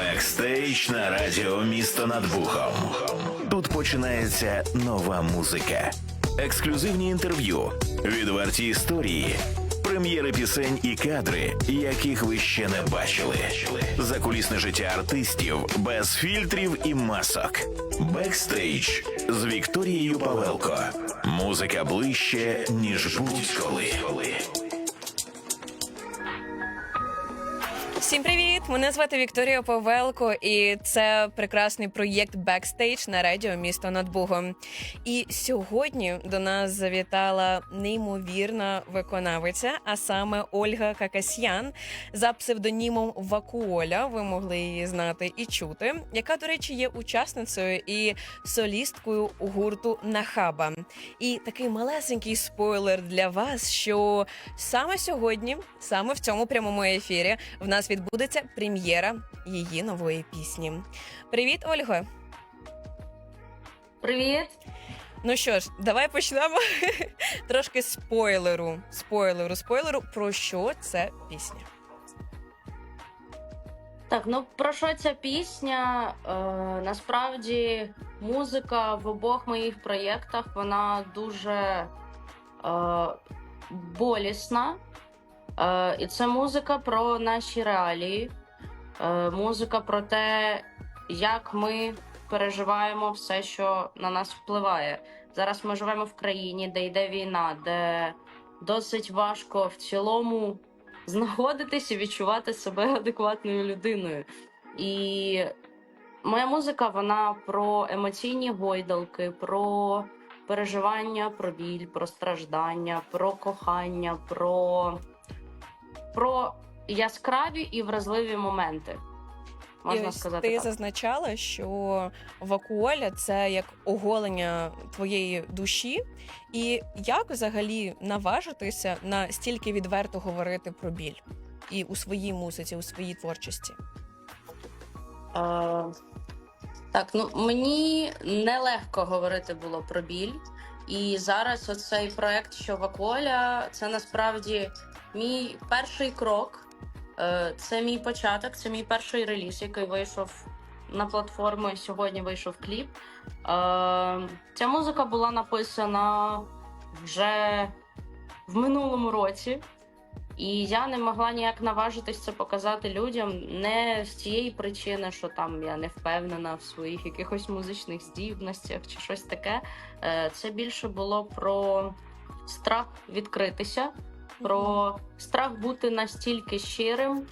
Бекстейдж на радіо Місто над Бухом. Тут починається нова музика, ексклюзивні інтерв'ю, відверті історії, прем'єри пісень і кадри, яких ви ще не бачили. Закулісне життя артистів без фільтрів і масок. Бекстейдж з Вікторією Павелко. Музика ближче, ніж будь-коли. Всім привіт! Мене звати Вікторія Павелко, і це прекрасний проєкт Бекстейдж на радіо місто над Бугом. І сьогодні до нас завітала неймовірна виконавиця, а саме Ольга Какасьян за псевдонімом Вакуоля. Ви могли її знати і чути, яка, до речі, є учасницею і солісткою гурту Нахаба. І такий малесенький спойлер для вас, що саме сьогодні, саме в цьому прямому ефірі, в нас відбудеться прем'єра її нової пісні. Привіт, Ольго! Привіт! Ну що ж, давай почнемо трошки спойлеру. Спойлеру, спойлеру, про що це пісня. Так, ну про що ця пісня? Е, насправді музика в обох моїх проєктах вона дуже е, болісна. Е, і це музика про наші реалії, е, музика про те, як ми переживаємо все, що на нас впливає. Зараз ми живемо в країні, де йде війна, де досить важко в цілому знаходитись і відчувати себе адекватною людиною. І моя музика вона про емоційні гойдалки, про переживання, про біль, про страждання, про кохання, про, про яскраві і вразливі моменти. Можна і сказати ти так. зазначала, що вакуоля це як оголення твоєї душі, і як взагалі наважитися на стільки відверто говорити про біль і у своїй музиці, у своїй творчості. Е, так, ну мені нелегко говорити було про біль. І зараз оцей проект, що Вакуоля, це насправді мій перший крок. Е, Це мій початок, це мій перший реліз, який вийшов на платформи. Сьогодні вийшов кліп. Е, Ця музика була написана вже в минулому році. І я не могла ніяк наважитись це показати людям не з тієї причини, що там я не впевнена в своїх якихось музичних здібностях чи щось таке. Е, Це більше було про страх відкритися, про страх бути настільки щирим,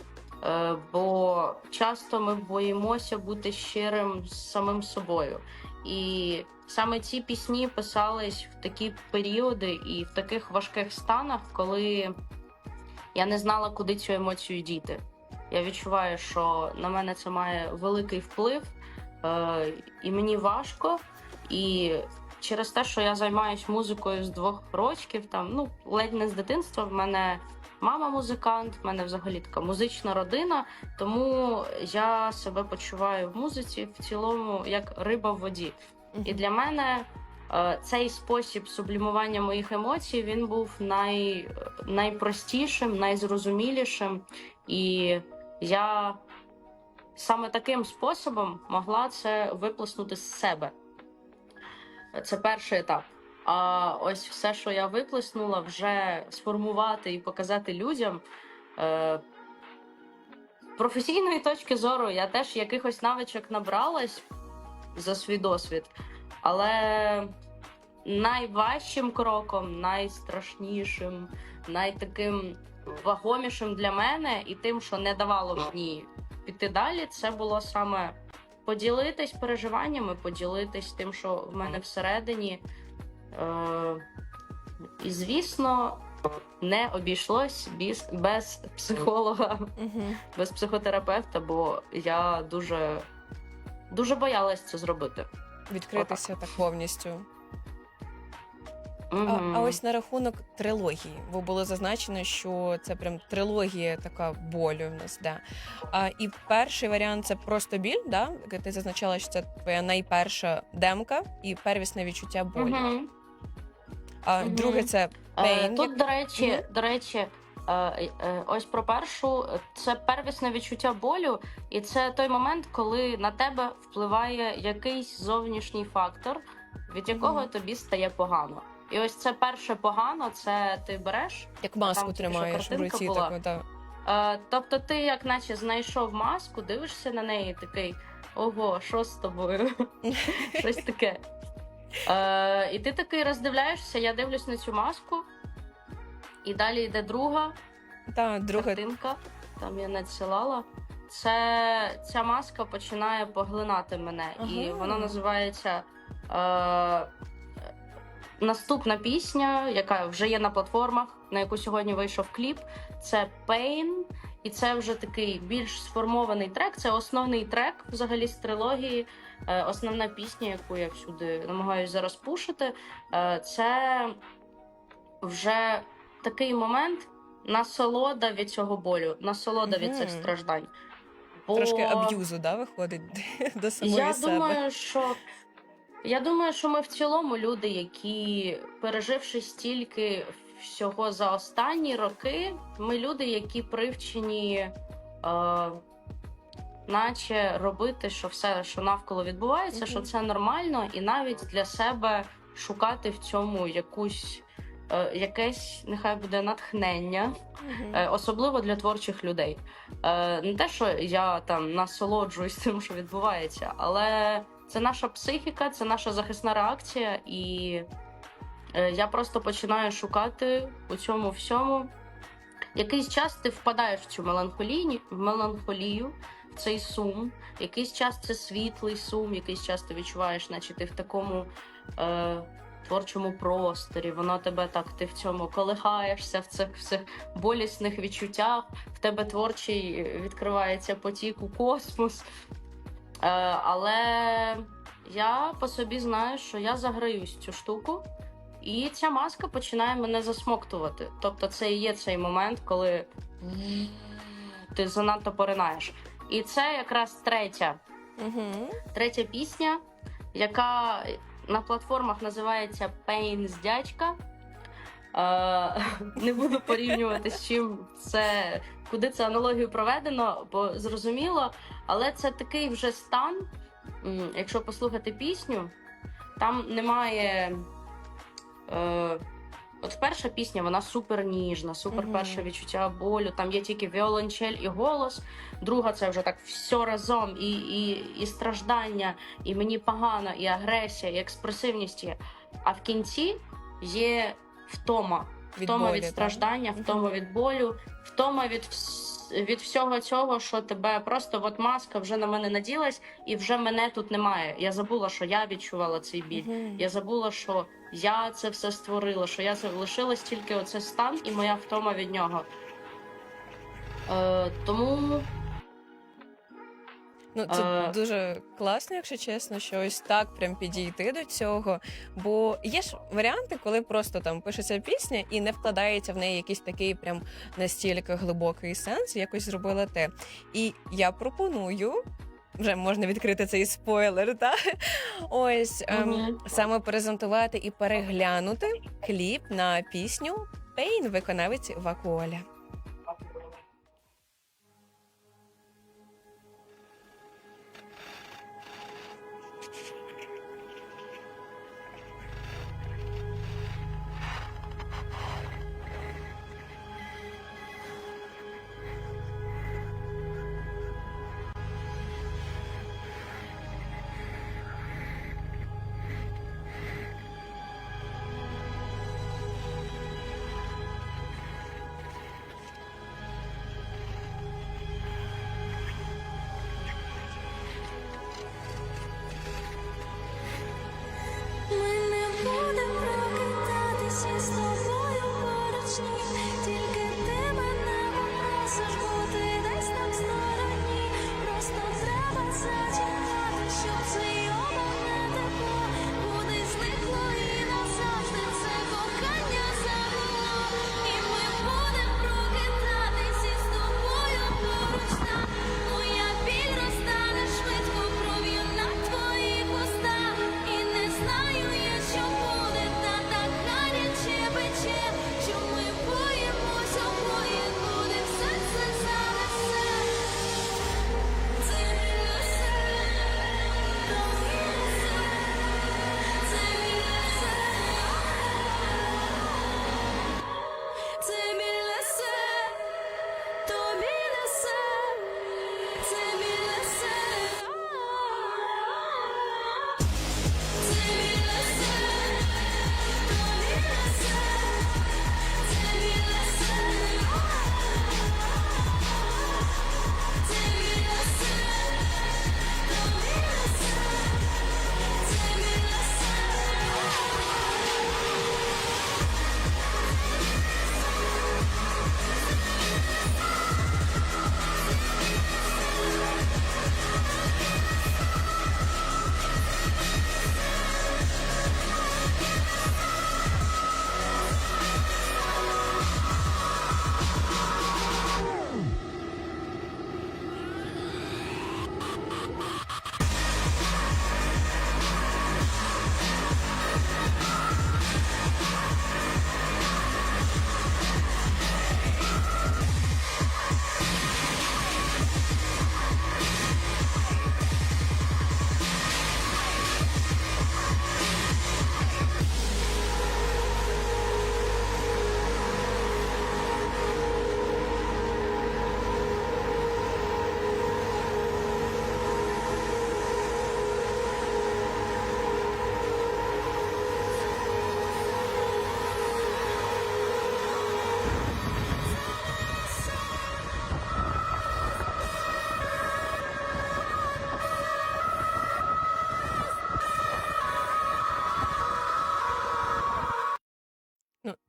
е, бо часто ми боїмося бути щирим з самим собою. І саме ці пісні писались в такі періоди і в таких важких станах, коли я не знала, куди цю емоцію діти. Я відчуваю, що на мене це має великий вплив, е, і мені важко. І через те, що я займаюся музикою з двох років, там ну ледь не з дитинства. В мене мама музикант, в мене взагалі така музична родина. Тому я себе почуваю в музиці в цілому як риба в воді. І для мене е, цей спосіб сублімування моїх емоцій він був най, найпростішим, найзрозумілішим. І я саме таким способом могла це виплеснути з себе. Це перший етап. А ось все, що я виплеснула, вже сформувати і показати людям. Е, професійної точки зору я теж якихось навичок набралась за свій досвід. Але найважчим кроком, найстрашнішим, найтаким вагомішим для мене і тим, що не давало мені піти далі, це було саме поділитись переживаннями, поділитись тим, що в мене всередині. Е- і, звісно, не обійшлось без, без психолога, без психотерапевта, бо я дуже, дуже боялась це зробити. Відкритися так повністю. А, а ось на рахунок трилогії, бо було зазначено, що це прям трилогія така болю в нас. Да. А, і перший варіант це просто біль. Да? Ти зазначала, що це твоя найперша демка і первісне відчуття болю. Мгм. А Мгм. друге це Е, Pain. Тут, до речі, Мгм. до речі, Е, е, ось про першу це первісне відчуття болю, і це той момент, коли на тебе впливає якийсь зовнішній фактор, від якого тобі стає погано. І ось це перше погано, це ти береш. Як маску Там тримаєш в руці, була. таку, так. Е, тобто, ти, як наче, знайшов маску, дивишся на неї, такий ого, що з тобою? Щось таке. Е, і ти такий роздивляєшся, я дивлюсь на цю маску, і далі йде друга Та, друга картинка, там я надсилала. Це ця маска починає поглинати мене, і вона називається е, наступна пісня, яка вже є на платформах, на яку сьогодні вийшов кліп. Це Pain, і це вже такий більш сформований трек. Це основний трек взагалі з трилогії. Е, основна пісня, яку я всюди намагаюся зараз пушити. Е, це вже такий момент насолода від цього болю, насолода від цих страждань. Бо трошки аб'юзу, да, виходить до самої я себе. думаю, що я думаю, що ми в цілому люди, які переживши стільки всього за останні роки, ми люди, які привчені, е, наче робити, що все, що навколо відбувається, Мгм. що це нормально, і навіть для себе шукати в цьому якусь. е, Якесь нехай буде натхнення, Мгм. Е, особливо для творчих людей. Е, Не те, що я там насолоджуюсь тим, що відбувається, але це наша психіка, це наша захисна реакція, і е, я просто починаю шукати у цьому всьому. Якийсь час ти впадаєш в цю меланхолію, в цей сум. Якийсь час це світлий сум, якийсь час ти відчуваєш, наче ти в такому. Е, Творчому просторі, воно тебе так, ти в цьому колихаєшся в цих всіх болісних відчуттях. В тебе творчий е, відкривається потік у космос. Е, але я по собі знаю, що я заграюсь цю штуку, і ця маска починає мене засмоктувати. Тобто, це і є цей момент, коли ти занадто поринаєш. І це якраз третя Мгм. третя пісня, яка на платформах називається Pain з дядька. Е, не буду порівнювати з чим це, куди це аналогію проведено, бо зрозуміло. Але це такий вже стан. Якщо послухати пісню, там немає. Е, От перша пісня, вона супер ніжна, супер перше відчуття болю. Там є тільки віолончель і голос. Друга це вже так все разом, і, і, і страждання, і мені погано, і агресія, і експресивність є. А в кінці є втома. Від Втома болі, від так? страждання, втома Мгм. від болю, втома від, вс- від всього цього, що тебе просто от маска вже на мене наділась, і вже мене тут немає. Я забула, що я відчувала цей біль. Мгм. Я забула, що я це все створила, що я залишилась тільки оце стан і моя втома від нього. Е, тому Ну, це Е, дуже класно, якщо чесно, що ось так прям підійти до цього. Бо є ж варіанти, коли просто там пишеться пісня і не вкладається в неї якийсь такий прям настільки глибокий сенс, якось зробила те. І я пропоную. Вже можна відкрити цей спойлер, та ось ем, Мгм. саме презентувати і переглянути кліп на пісню Пейн виконавець Вакуоля.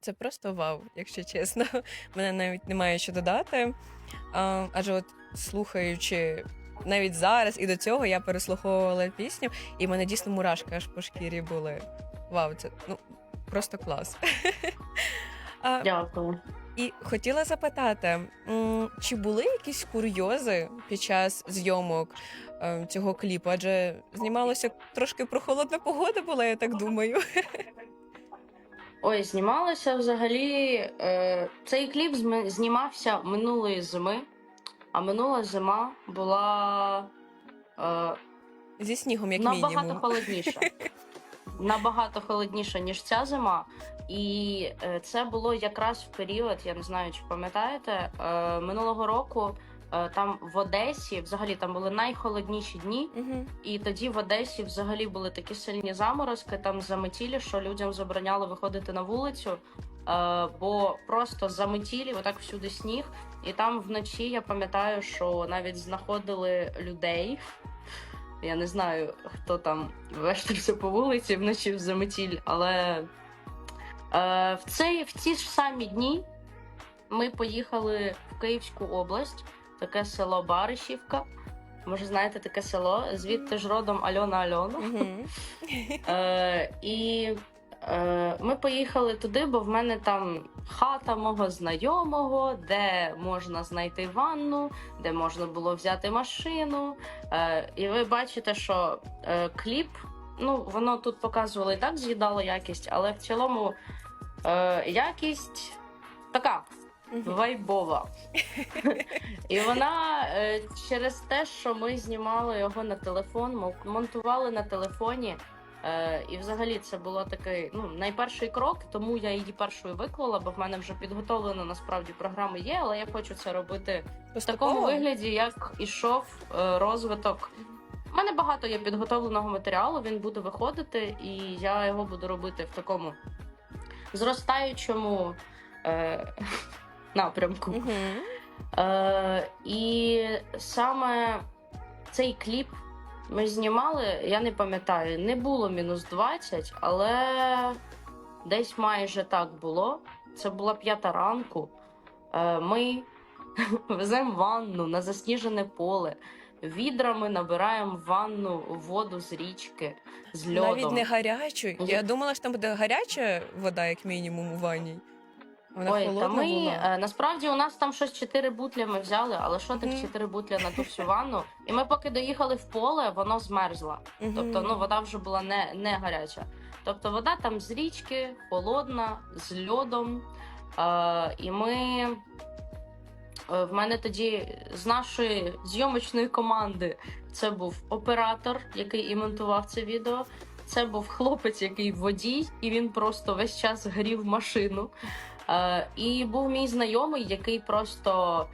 Це просто вау, якщо чесно. Мене навіть немає що додати. А, адже от слухаючи навіть зараз і до цього я переслуховувала пісню, і в мене дійсно мурашки аж по шкірі були. Вау, це ну просто клас. Дякую. і хотіла запитати, чи були якісь курйози під час зйомок е, цього кліпу? Адже знімалося трошки прохолодна погода була, я так думаю. Ой, знімалося взагалі. Е, цей кліп знімався минулої зими, а минула зима була е, Зі снігом, як набагато мінімум. холодніша. Набагато холодніша, ніж ця зима. І е, це було якраз в період, я не знаю, чи пам'ятаєте, е, минулого року там в Одесі взагалі там були найхолодніші дні. Угу. І тоді в Одесі взагалі були такі сильні заморозки, там заметілі, що людям забороняли виходити на вулицю, е, бо просто заметілі, отак всюди сніг. І там вночі я пам'ятаю, що навіть знаходили людей. Я не знаю, хто там вештався по вулиці вночі в заметіль, але е, в, цей, в ці ж самі дні ми поїхали в Київську область, таке село Баришівка. Може, знаєте таке село? Звідти ж родом Альона Альона. Е, і е, ми поїхали туди, бо в мене там хата мого знайомого, де можна знайти ванну, де можна було взяти машину. Е, і ви бачите, що е, кліп, ну воно тут показувало і так з'їдало якість, але в цілому е, якість така вайбова. І вона е, через те, що ми знімали його на телефон, мон- монтували на телефоні. Е, і взагалі це було такий ну найперший крок, тому я її першою виклала, бо в мене вже підготовлено насправді програми є, але я хочу це робити в такому вигляді, як ішов е, розвиток. У мене багато є підготовленого матеріалу, він буде виходити, і я його буду робити в такому зростаючому е, напрямку. Угу. Е, і саме цей кліп ми знімали, я не пам'ятаю, не було мінус 20, але десь майже так було. Це була п'ята ранку. Е, ми веземо ванну на засніжене поле. Відрами набираємо ванну воду з річки, з льодом. Навіть не гарячу. Я- думала, що там буде гаряча вода, як мінімум, у ванні. Вона Ой, та ми була. е, насправді у нас там щось чотири бутля ми взяли, але що тих Мгм. чотири бутля на ту всю ванну? І ми поки доїхали в поле, воно змерзло. Мгм. Тобто, ну вода вже була не, не гаряча. Тобто, вода там з річки, холодна, з льодом. Е, і ми е, в мене тоді з нашої зйомочної команди це був оператор, який і монтував це відео. Це був хлопець, який водій, і він просто весь час грів машину. Е, і був мій знайомий, який просто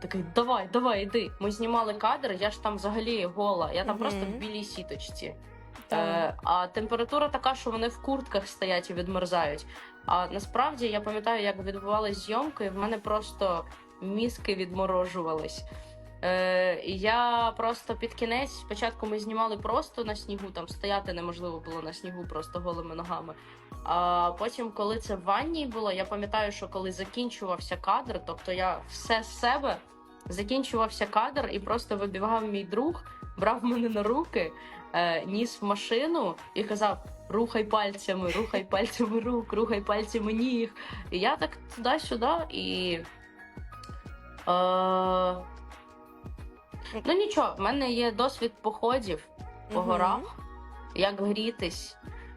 такий: давай, давай, іди. Ми знімали кадр, я ж там взагалі гола, я там Мгм. просто в білій сіточці. Так. Е, а температура така, що вони в куртках стоять і відмерзають. А насправді я пам'ятаю, як відбувалися зйомки, в мене просто мізки відморожувались. Е, я просто під кінець, спочатку ми знімали просто на снігу, там стояти неможливо було на снігу просто голими ногами. А потім, коли це в ванні було, я пам'ятаю, що коли закінчувався кадр, тобто я все з себе закінчувався кадр, і просто вибігав мій друг, брав мене на руки, е, ніс в машину і казав: рухай пальцями, рухай пальцями рук, рухай пальцями ніг. І я так туди-сюди і. Е, ну нічого, в мене є досвід походів по Мгм. горах, як грітись.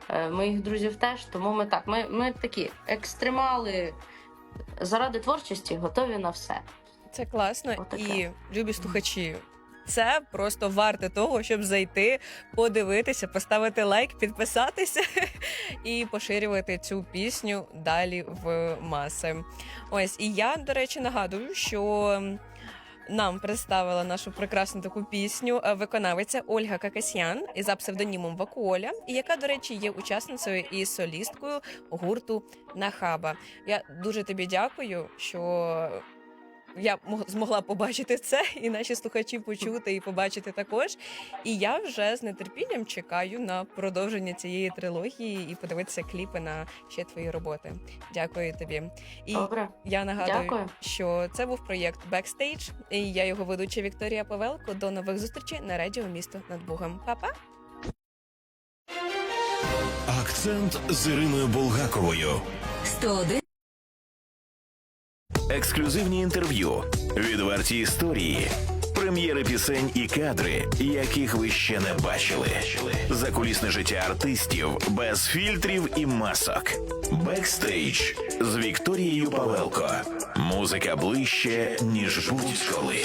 Е, Моїх друзів теж, тому ми так. Ми, ми такі екстремали заради творчості готові на все. Це класно. Отаке. І любі слухачі. Це просто варте того, щоб зайти, подивитися, поставити лайк, підписатися і поширювати цю пісню далі в маси. Ось і я, до речі, нагадую, що нам представила нашу прекрасну таку пісню е, виконавиця Ольга Какасян за псевдонімом Вакуоля, і яка, до речі, є учасницею і солісткою гурту Нахаба. Я дуже тобі дякую, що я мог- змогла побачити це, і наші слухачі почути і побачити також. І я вже з нетерпінням чекаю на продовження цієї трилогії і подивитися кліпи на ще твої роботи. Дякую тобі. І Добре. я нагадую, Дякую. що це був проєкт Backstage, і я його ведуча Вікторія Павелко. До нових зустрічей на радіо місто над Бугом. Па-па! Акцент з Іриною Булгаковою. 101 Ексклюзивні інтерв'ю, відверті історії, прем'єри пісень і кадри, яких ви ще не бачили. Закулісне життя артистів без фільтрів і масок. Бекстейдж з Вікторією Павелко. Музика ближче, ніж будь-коли.